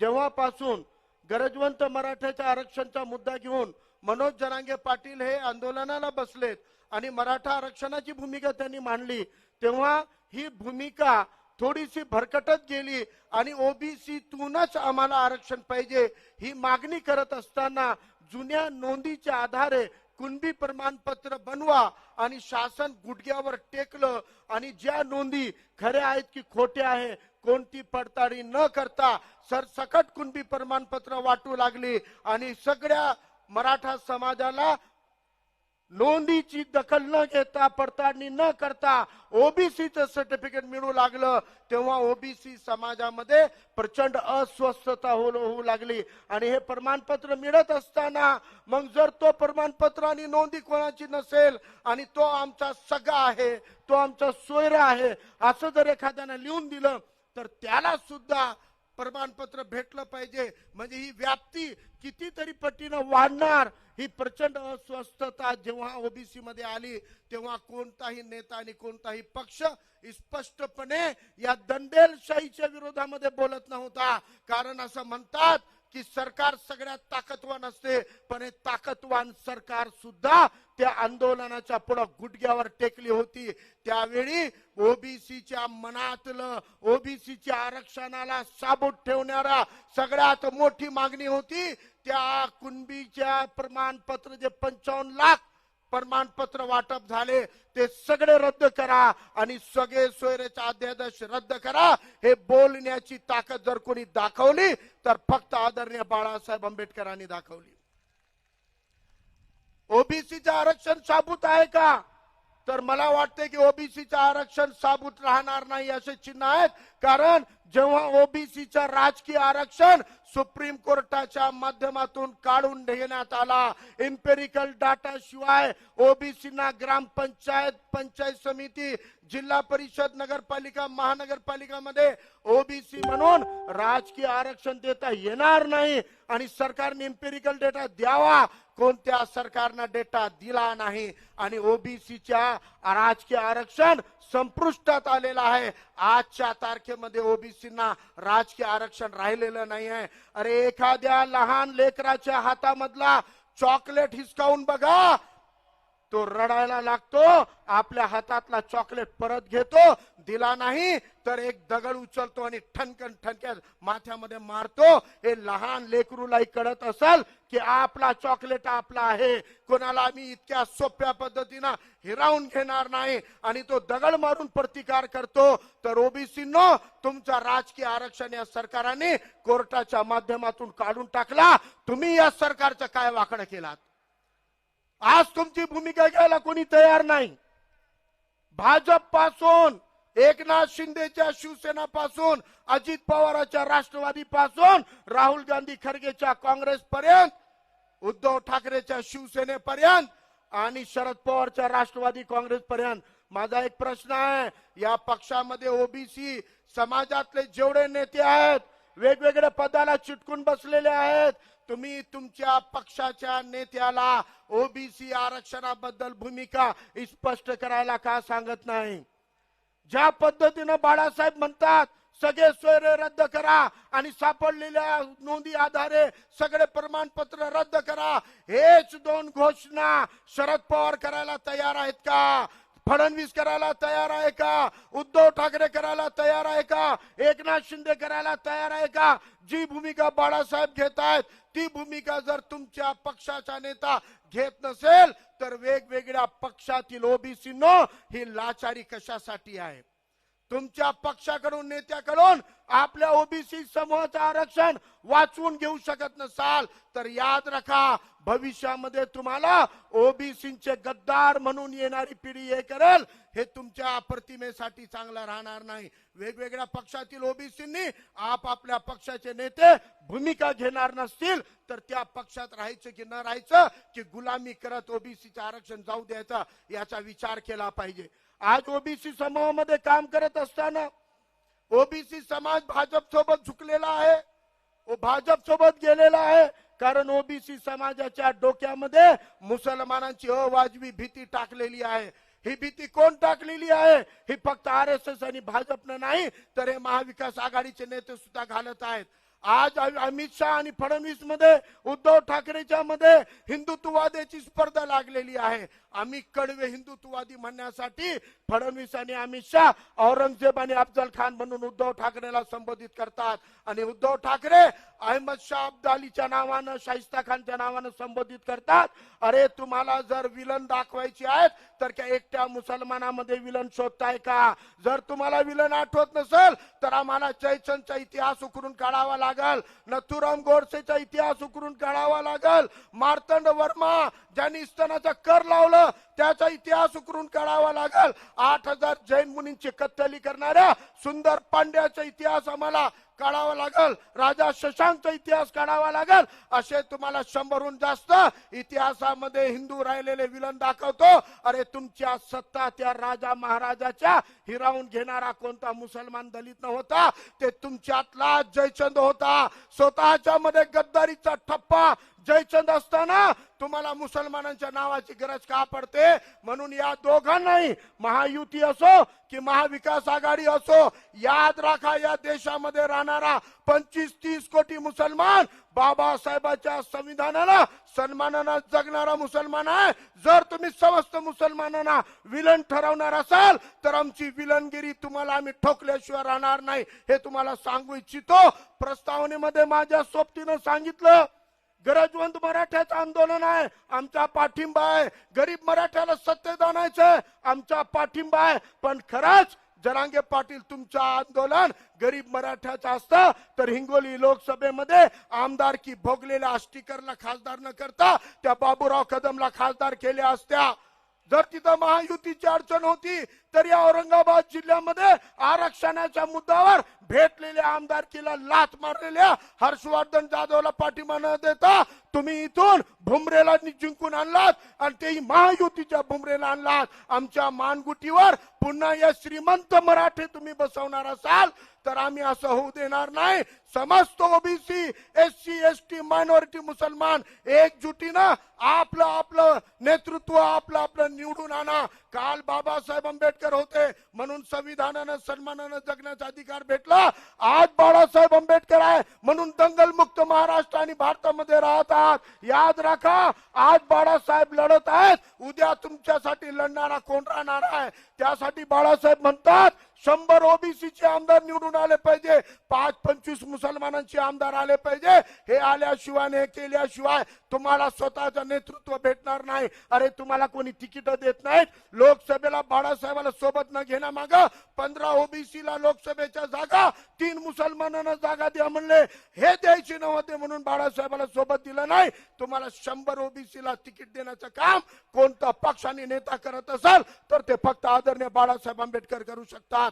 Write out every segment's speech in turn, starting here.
जेव्हापासून गरजवंत मराठ्याच्या आरक्षणचा मुद्दा घेऊन मनोज जरांगे पाटील हे आंदोलनाला बसलेत आणि मराठा आरक्षणाची भूमिका त्यांनी मांडली तेव्हा ही भूमिका थोडीशी भरकटत गेली आणि ओबीसीतूनच आम्हाला आरक्षण पाहिजे ही मागणी करत असताना जुन्या नोंदीच्या आधारे कुणबी प्रमाणपत्र बनवा आणि शासन गुडघ्यावर टेकलं आणि ज्या नोंदी खऱ्या आहेत की खोट्या आहे कोणती पडताळणी न करता सरसकट कुणबी प्रमाणपत्र वाटू लागली आणि सगळ्या मराठा समाजाला नोंदीची दखल न घेता पडताळणी न करता ओबीसीचं सर्टिफिकेट मिळू लागलं. तेव्हा ओबीसी समाजामध्ये प्रचंड अस्वस्थता होऊ लागली. आणि हे प्रमाणपत्र मिळत असताना मग जर तो प्रमाणपत्र आणि नोंदी कोणाची नसेल आणि तो आमचा सगळा आहे तो आमचा सोयरा आहे असं जर एखाद्यानं लिहून दिलं तर त्याला सुद्धा प्रमाणपत्र भेटलं पाहिजे. म्हणजे ही व्याप्ती कितीतरी पटीनं वाढणार. ही प्रचंड अस्वस्थता जेव्हा ओबीसी मध्ये आली तेव्हा कोणताही नेता आणि कोणताही पक्ष स्पष्टपणे या दंडेलशाहीच्या विरोधामध्ये बोलत नव्हता. कारण असं म्हणतात की सरकार सगळ्यात ताकदवान असते पण हे ताकदवान सरकार सुद्धा त्या आंदोलनाच्या पुढे गुडघ्यावर टेकली होती. त्यावेळी ओबीसीच्या मनातलं ओबीसीच्या आरक्षणाला साबूत ठेवणारा सगळ्यात मोठी मागणी होती. त्या कुणबीच्या प्रमाणपत्र जे पंचावन्न लाख प्रमाणपत्र वाटप झाले ते सगळे रद्द करा आणि सगळे सोयरेचा अध्यादेश रद्द करा. हे बोलण्याची ताकद जर कोणी दाखवली तर फक्त आदरणीय बाळासाहेब आंबेडकरांनी दाखवली. ओबीसीचं आरक्षण साबूत आहे का? तर मला वाटते की ओबीसीचं आरक्षण साबूत राहणार नाही असे चिन्ह आहेत. कारण जेव्हा ओबीसीचं राजकीय आरक्षण सुप्रीम कोर्टाच्या माध्यमातून काढून घेण्यात आला इम्पेरिकल डाटा शिवाय ओबीसीना ग्रामपंचायत पंचायत समिती जिल्हा परिषद नगरपालिका महानगरपालिकामध्ये ओबीसी म्हणून राजकीय आरक्षण देता येणार नाही आणि सरकारने इम्पेरिकल डेटा द्यावा कोणत्या सरकारनं डेटा दिला नाही आणि ओबीसीच्या राजकीय आरक्षण संपुष्टात आलेलं आहे. आजच्या तारखेमध्ये ओबीसींना राजकीय आरक्षण राहिलेलं नाही आहे अरे एखाद्या लहान लेकराच्या हातामधला चॉकलेट हिसकावून बघा. तो रडायला लागतो आपल्या हातातला चॉकलेट परत घेतो दिला नाही तर एक दगड उचलतो आणि ठणकन ठणक्यात माथ्यामध्ये मारतो. हे लहान लेकरूलाही कळत असल की आपला चॉकलेट आपला आहे. कोणाला आम्ही इतक्या सोप्या पद्धतीनं हिरावून घेणार नाही आणि तो दगड मारून प्रतिकार करतो. तर ओबीसी नो तुमचा राजकीय आरक्षण या सरकारने कोर्टाच्या माध्यमातून काढून टाकला. तुम्ही या सरकारचं काय वाकडं केलात? आज तुमची भूमिका घ्यायला कोणी तयार नाही. भाजपपासून एकनाथ शिंदेच्या शिवसेना पासून अजित पवाराच्या राष्ट्रवादी पासून राहुल गांधी खरगेच्या काँग्रेस पर्यंत उद्धव ठाकरेच्या शिवसेनेपर्यंत आणि शरद पवारच्या राष्ट्रवादी काँग्रेस पर्यंत माझा एक प्रश्न आहे या पक्षामध्ये ओबीसी समाजातले जेवढे नेते आहेत वेगवेगळ्या पदाला चिटकून बसलेले आहेत. तुम्ही तुमच्या पक्षाच्या नेत्याला ओबीसी आरक्षणाबद्दल भूमिका स्पष्ट करायला का सांगत नाही? ज्या पद्धतीनं बाळासाहेब म्हणतात सगळे सोयरे रद्द करा आणि सापडलेल्या नोंदी आधारे सगळे प्रमाणपत्र रद्द करा. हेच दोन घोषणा शरद पवार करायला तयार आहेत का? फडणवीस करायला तयार आहे का? उद्धव ठाकरे करायला तयार आहे का? एकनाथ शिंदे करायला तयार आहे का? जी भूमिका बाळासाहेब घेत आहेत ती भूमिका जर तुमच्या पक्षाचा नेता घेत नसेल तर वेगवेगळ्या पक्षातील ओबीसी नो ही लाचारी कशासाठी आहे? तुमच्या पक्षाकडून नेत्याकडून आपल्या ओबीसी समूहाचं आरक्षण वाचवून घेऊ शकत नसाल तर याद रखा भविष्यामध्ये तुम्हाला ओबीसीचे गद्दार म्हणून येणारी पिढी हे करेल. हे तुमच्या प्रतिमेसाठी चांगलं राहणार नाही. वेगवेगळ्या पक्षातील ओबीसींनी आपापल्या पक्षाचे नेते भूमिका घेणार नसतील तर त्या पक्षात राहायचं की न राहायचं की गुलामी करत ओबीसीचं आरक्षण जाऊ द्यायचा याचा विचार केला पाहिजे. आज ओबीसी समूहामध्ये काम करत असताना ओबीसी समाज भाजप सोबत झुकलेला आहे. ओ भाजप सोबत गेलेला आहे. कारण ओबीसी समाजाच्या डोक्यामध्ये मुसलमानांची अवाजवी भीती टाकलेली आहे. ही भीती कोण टाकलेली आहे? ही फक्त आर एस एस आणि भाजपनं नाही तर हे महाविकास आघाडीचे नेते सुद्धा घालत आहेत. आज अमित शहा आणि फडणवीसमध्ये उद्धव ठाकरेच्या मध्ये हिंदुत्ववादाची स्पर्धा लागलेली आहे. आम्ही कडवे हिंदुत्ववादी म्हणण्यासाठी फडणवीस आणि अमित शहा औरंगजेब आणि अफजल खान म्हणून उद्धव ठाकरेला संबोधित करतात. आणि उद्धव ठाकरे अहमद शाह अब्दालीच्या नावानं शाहिस्ता खानच्या नावानं संबोधित करतात. अरे तुम्हाला जर विलन दाखवायची आहेत तर त्या एकट्या मुसलमानामध्ये विलन शोधताय का? जर तुम्हाला विलन आठवत नसेल तर आम्हाला जयचंदचा इतिहास उकरून काढावा लागेल नथुराम गोडसेचा इतिहास उकरून काढावा लागल. मार्तंड वर्मा ज्यांनी इस्तनाचा कर लावलं त्याचा इतिहास उकरून काढावा लागल. आठ हजार जैन मुनींची कत्तली करणाऱ्या सुंदर पांड्याचा इतिहास आम्हाला काढावा लागल. राजा शशांकचा इतिहास काढावा लागल. असे तुम्हाला शंभरहून जास्त इतिहासामध्ये हिंदू राहिलेले विलन दाखवतो. अरे तुमच्या सत्ता त्या राजा महाराजाच्या हिरावून घेणारा कोणता मुसलमान दलित नव्हता? ते तुमच्यातला जयचंद होता. स्वतःच्या मध्ये गद्दारीचा ठप्पा जयचंद असताना तुम्हाला मुसलमानांच्या नावाची गरज का पडते? म्हणून या दोघांनाही महायुती असो की महाविकास आघाडी असो याद राखा या देशामध्ये राहणारा पंचवीस तीस कोटी मुसलमान बाबासाहेबाच्या संविधानाला सन्मानानं जगणारा मुसलमान आहे. जर तुम्ही समस्त मुसलमानांना विलन ठरवणार असाल तर आमची विलनगिरी तुम्हाला आम्ही ठोकल्याशिवाय राहणार नाही हे तुम्हाला सांगू इच्छितो. प्रस्तावनेमध्ये माझ्या सोबतीनं सांगितलं गरजवंत मराठ्याचं आंदोलन आहे. आमचा पाठिंबा आहे. गरीब मराठ्याला सत्तेत आणायचं आमचा पाठिंबा आहे. पण खरंच जरांगे पाटील तुमचं आंदोलन गरीब मराठ्याचं असतं. तर हिंगोली लोकसभेमध्ये आमदारकी भोगलेल्या आष्टीकरला खासदार न करता त्या बाबूराव कदमला खासदार केल्या असत्या. जर तिथं महायुतीची अडचण होती तर या औरंगाबाद जिल्ह्यामध्ये आरक्षणाच्या मुद्द्यावर भेटलेल्या आमदारकीला लात मारलेल्या हर्षवर्धन जाधवला पाठिंबा न देता तुम्ही इथून भुमरेला जिंकून आणलात आणि तेही महायुतीच्या भुमरेला आणलात. आमच्या मानगुटीवर पुन्हा या श्रीमंत मराठे तुम्ही बसवणार असाल तर आम्ही असं होऊ देणार नाही. समस्त OBC S C S T minority मुसलमान एकजुटीनं आपलं आपलं नेतृत्व आपलं आपलं निवडून आणा. काल बाबासाहेब आंबेडकर होते म्हणून संविधानानं सन्मानानं जगण्याचा अधिकार भेटला. आज बाळासाहेब आंबेडकर आहे म्हणून दंगल मुक्त महाराष्ट्र आणि भारतामध्ये राहत आहात याद राखा आज बाळासाहेब लढत आहेत. उद्या तुमच्यासाठी लढणारा कोण राहणार आहे? त्यासाठी बाळासाहेब म्हणतात शंभर ओबीसीचे आमदार निवडून आले पाहिजे. पाच पंचवीस मुसलमानांचे आमदार आले पाहिजे. हे आल्याशिवाय हे केल्याशिवाय तुम्हाला स्वतःचं नेतृत्व भेटणार नाही. अरे तुम्हाला कोणी तिकीट देत नाहीत? लोकसभेला बाळासाहेबाला सोबत न घेण्यामाग पंधरा ओबीसीला लोकसभेच्या जागा तीन मुसलमानांना जागा द्या म्हणले. हे द्यायचे नव्हते म्हणून बाळासाहेबाला सोबत दिलं नाही. तुम्हाला शंभर ओबीसीला तिकीट देण्याचं काम कोणता पक्ष आणि नेता करत असाल तर ते फक्त आदरणीय बाळासाहेब आंबेडकर करू शकतात.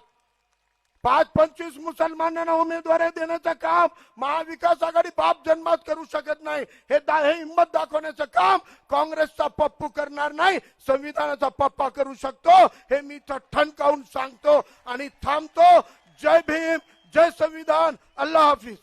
पाच पंचवीस मुसलमानांना उमेदवारी देण्याचं काम महाविकास आघाडी बाप जन्मात करू शकत नाही. हे दा हे हिंमत दाखवण्याचं काम काँग्रेसचा पप्पू करणार नाही. संविधानाचा पप्पा करू शकतो. हे मी ठणकावून सांगतो आणि थांबतो. जय भीम जय संविधान. अल्लाह हाफिज.